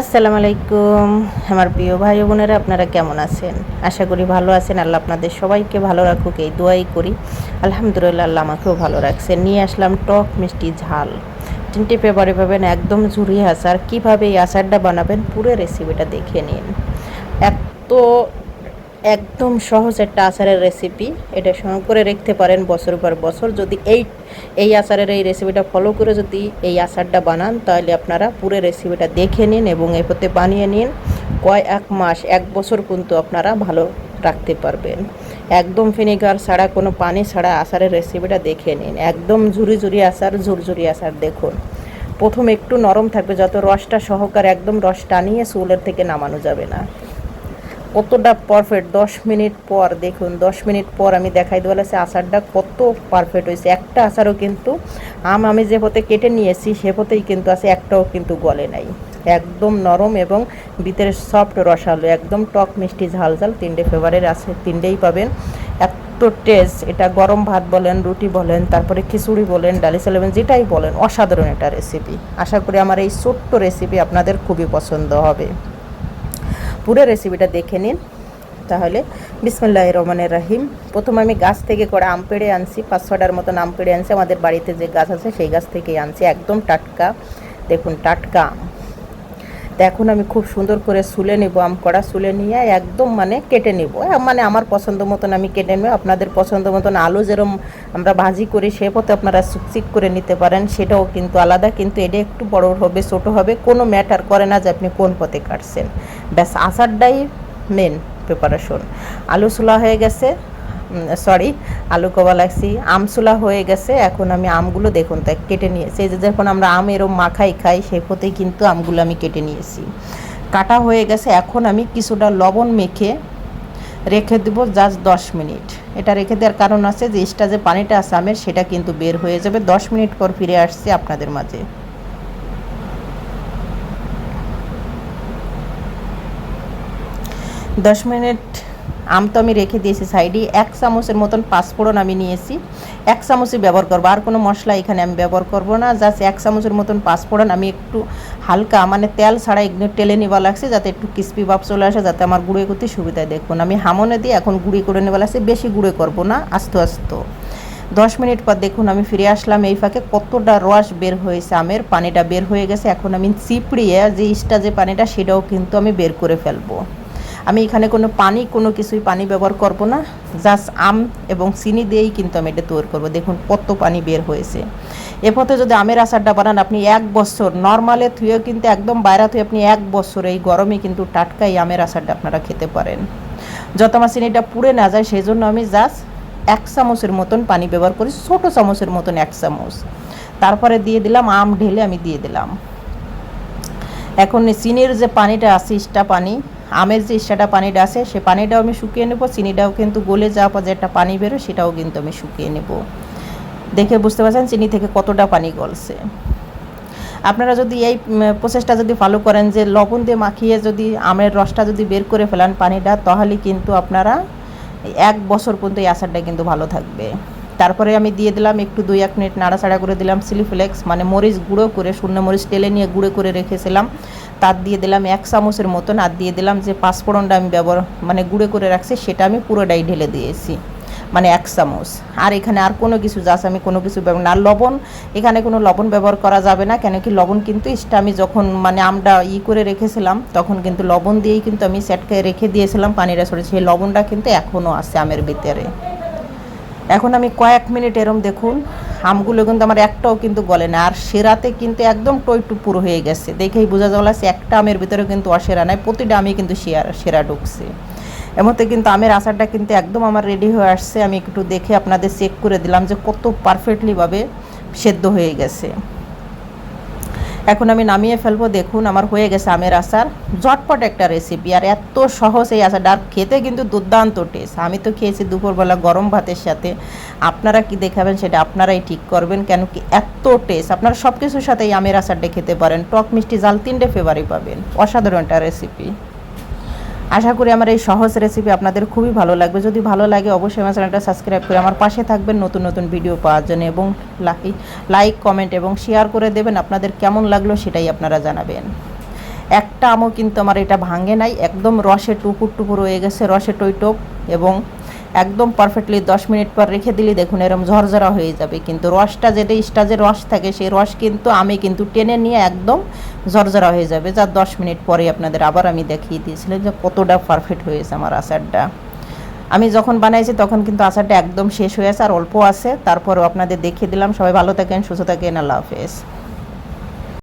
আসসালামু আলাইকুম। আমার প্রিয় ভাই বোনেরা, আপনারা কেমন আছেন? আশা করি ভালো আছেন। আল্লাহ আপনাদের সবাইকে ভালো রাখুক, এই দোয়াই করি। আলহামদুলিল্লাহ আল্লাহ আমাকেও ভালো রাখছে নিয়ে আসলাম টক মিষ্টি ঝাল। তিনটে পেপারে পাবেন একদম ঝুরি আচার। কীভাবে এই আচারটা বানাবেন, পুরো রেসিপিটা দেখে নিন। এত একদম সহজ একটা আচারের রেসিপি এটা সংগ্রহ করে রাখতে পারেন বছর পর বছর। যদি এই এই আচারের এই রেসিপিটা ফলো করে যদি এই আচারটা বানান, তাহলে আপনারা পুরো রেসিপিটা দেখে নিন এবং এ পথে বানিয়ে নিন। কয় এক মাস, এক বছর কিন্তু আপনারা ভালো রাখতে পারবেন। একদম ভিনেগার ছাড়া, কোনো পানি ছাড়া আচারের রেসিপিটা দেখে নিন। একদম ঝুরি ঝুরি আচার ঝুরঝুরি আচার দেখুন। প্রথম একটু নরম থাকবে, যত রসটা সহকারে, একদম রস টানিয়ে চুলের থেকে নামানো যাবে না। কতটা পারফেক্ট দশ মিনিট পর, দেখুন, দশ মিনিট পর আমি দেখাই দেওয়া আছে আচারটা কত পারফেক্ট হয়েছে। একটা আচারও কিন্তু আম আমি যে পথে কেটে নিয়েছি সে পথেই কিন্তু আছে, একটাও কিন্তু গলে নাই। একদম নরম এবং ভিতরে সফট রসালো, একদম টক মিষ্টি ঝাল ঝাল, তিনটে ফ্লেভারের আছে, তিনটেই পাবেন। এত টেস্ট এটা গরম ভাত বলেন, রুটি বলেন, তারপরে খিচুড়ি বলেন, ডালি চালাবেন যেটাই বলেন, অসাধারণ এটা রেসিপি আশা করি আমার এই ছোট্ট রেসিপি আপনাদের খুবই পছন্দ হবে। পুরো রেসিপিটা দেখে নিন। তাহলে বিসমুল্লাহ রহমানের রাহিম। প্রথম আমি গাছ থেকে করে আম পেড়ে আনছি। পাঁচশোটার মতন আম পেড়ে আনছি। আমাদের বাড়িতে যে গাছ আছে, সেই গাছ থেকেই আনছি। একদম টাটকা। দেখুন, টাটকা আম। তো এখন আমি খুব সুন্দর করে সুলে নেব আম কড়া, সুলে নিয়ে একদম মানে কেটে নেব। মানে আমার পছন্দ মতন আমি কেটে নেব। আপনাদের পছন্দ মতন আলু যেরম আমরা ভাজি করি, সে পথে আপনারা সুকচিক করে নিতে পারেন। সেটাও কিন্তু আলাদা, কিন্তু এটা একটু বড় হবে, ছোট হবে। কোনো ম্যাটার করে না যে আপনি কোন পথে কাটছেন। ব্যাস, আচারটাই মেন প্রিপারেশন আলু সুলা হয়ে গেছে। সরি আলু কবা লাগছি আমসুলা হয়ে গেছে, এখন আমি আমগুলো দেখুন তাই কেটে নিয়েছি এই যে যখন আমরা আম এরম মাখাই, খাই সেই পথেই কিন্তু আমগুলো আমি কেটে নিয়েছি। কাটা হয়ে গেছে, এখন আমি কিছুটা লবণ মেখে রেখে দেবো জাস্ট দশ মিনিট। এটা রেখে দেওয়ার কারণ আছে যে এক্সট্রা যে পানিটা আছে আমের, সেটা কিন্তু বের হয়ে যাবে। দশ মিনিট পর ফিরে আসছে আপনাদের মাঝে। দশ মিনিট আম তো আমি রেখে দিয়েছি সাইডে। এক চামচের মতন পাঁচফোড়ন আমি নিয়েছি। এক চামচই ব্যবহার করব। আর কোনো মশলা এখানে আমি ব্যবহার করব না। জাস্ট এক চামচের মতন পাঁচফোড়ন আমি একটু হালকা মানে তেল ছাড়া একটু টেলে নেওয়া লাগছে, যাতে একটু ক্রিস্পি ভাব চলে আসে, যাতে আমার গুঁড়ো করতে সুবিধা দেখুন, আমি হামনে দিয়ে এখন গুঁড়ি করে নেওয়া লাগছে। বেশি গুঁড়ো করব না, আস্তে আস্তে। দশ মিনিট পর দেখুন, আমি ফিরে আসলাম এই ফাঁকে। কতটা রস বের হয়েছে আমের, পানিটা বের হয়ে গেছে। এখন আমি চিপড়িয়ে যে ইস্টা যে পানিটা, সেটাও কিন্তু আমি বের করে ফেলব। আমি এখানে কোনো পানি, কোনো কিছুই পানি ব্যবহার করব না। জাস্ট আম এবং চিনি দিয়েই কিন্তু আমি এটা তৈরি করব। দেখুন কত পানি বের হয়েছে। এ পথে যদি আমের আচারটা বানান, আপনি এক বছর নর্মালে থুয়েও কিন্তু একদম বাইরা থুয়ে আপনি এক বছর এই গরমে কিন্তু টাটকাই আমের আচারটা আপনারা খেতে পারেন। যত আমার চিনিটা পুড়ে না যায় সেই জন্য আমি জাস্ট এক চামচের মতন পানি ব্যবহার করি, ছোটো চামচের মতন এক চামচ। তারপরে দিয়ে দিলাম, আম ঢেলে আমি দিয়ে দিলাম। এখন চিনির যে পানিটা আছে ইস্টা পানি আমের যে ইস্টাটা পানিটা আছে, সে পানিটাও আমি শুকিয়ে নেব, চিনিটাও কিন্তু গলে যাওয়া পর যে একটা পানি বেরো, সেটাও কিন্তু আমি শুকিয়ে নেব। দেখে বুঝতে পারছেন চিনি থেকে কতটা পানি গলছে। আপনারা যদি এই প্রসেসটা যদি ফলো করেন যে লবণ দিয়ে মাখিয়ে যদি আমের রসটা যদি বের করে ফেলান পানিটা, তাহলে কিন্তু আপনারা এক বছর পর্যন্ত এই আচারটা কিন্তু ভালো থাকবে। তারপরে আমি দিয়ে দিলাম একটু দুই এক মিনিট নাড়াচাড়া করে দিলাম সিলিফ্লেক্স মানে মরিচ গুঁড়ো করে শূন্য মরিচ টেলে নিয়ে গুঁড়ো করে রেখেছিলাম। তার দিয়ে দিলাম এক চামচের মতন, আর দিয়ে দিলাম যে পাঁচফোড়নটা আমি ব্যবহার মানে গুঁড়ো করে রাখছি, সেটা আমি পুরোটাই ঢেলে দিয়েছি মানে এক চামচ। আর এখানে আর কোনো কিছু যাস আমি কোনো কিছু ব্যবহার, না, লবণ, এখানে কোনো লবণ ব্যবহার করা যাবে না, কেন কি লবণ কিন্তু ইস্টা আমি যখন মানে আমটা ই করে রেখেছিলাম, তখন কিন্তু লবণ দিয়েই কিন্তু আমি সেটকে রেখে দিয়েছিলাম পানিটা সরে সেই লবণটা কিন্তু এখনও আছে আমের ভিতরে। এখন আমি কয়েক মিনিট এরম দেখুন, আমগুলো কিন্তু আমার একটাও কিন্তু গলে না, আর সেরাতে কিন্তু একদম টইটু পুরো হয়ে গেছে। দেখেই বোঝা যাওয়া লাগছে, একটা আমের ভিতরে কিন্তু অসেরা নাই, প্রতিটা আমি কিন্তু সেরা সেরা ঢুকছে। এমতে কিন্তু আমের আচারটা কিন্তু একদম আমার রেডি হয়ে আসছে, আমি একটু দেখে আপনাদের চেক করে দিলাম যে কত পারফেক্টলিভাবে সেদ্ধ হয়ে গেছে। এখন আমি নামিয়ে ফেলব। দেখুন, আমার হয়ে গেছে আমের আচার। ঝটপট একটা রেসিপি আর এত সহজ এই আচার ডার খেতে কিন্তু দুর্দান্ত টেস্ট আমি তো খেয়েছি দুপুরবেলা গরম ভাতের সাথে। আপনারা কি দেখাবেন সেটা আপনারাই ঠিক করবেন। কেন কি এত টেস্ট আপনারা সব কিছুর সাথে এই আমের আচারটা খেতে পারেন। টক মিষ্টি জাল তিনটে ফেভারি পাবেন। অসাধারণ একটা রেসিপি আশা করি আমার এই সহজ রেসিপি আপনাদের খুবই ভালো লাগবে। যদি ভালো লাগে, অবশ্যই আমার চ্যানেলটা সাবস্ক্রাইব করে আমার পাশে থাকবেন নতুন নতুন ভিডিও পাওয়ার জন্য এবং লাইক কমেন্ট এবং শেয়ার করে দেবেন আপনাদের কেমন লাগল সেটাই আপনারা জানাবেন। একটা আমও কিন্তু আমার এটা ভাঙে নাই, একদম রসে টুকুর টুকুর হয়ে গেছে, রসে টইটপ এবং একদম পারফেক্টলি দশ মিনিট পর রেখে দিলে, দেখুন এরকম ঝরঝরা হয়ে যাবে। কিন্তু রসটা যেটা স্টাজের রস থাকে, সেই রস কিন্তু আমি কিন্তু টেনে নিয়ে একদম ঝরঝরা হয়ে যাবে। যা দশ মিনিট পরে আপনাদের আবার আমি দেখিয়ে দিয়েছিলাম যে কতটা পারফেক্ট হয়েছে আমার আচারটা। আমি যখন বানাইছি তখন কিন্তু আচারটা একদম শেষ হয়ে আছে আর অল্প আছে। তারপরেও আপনাদের দেখিয়ে দিলাম। সবাই ভালো থাকেন, সুস্থ থাকেন। আল্লাহ হাফেজ।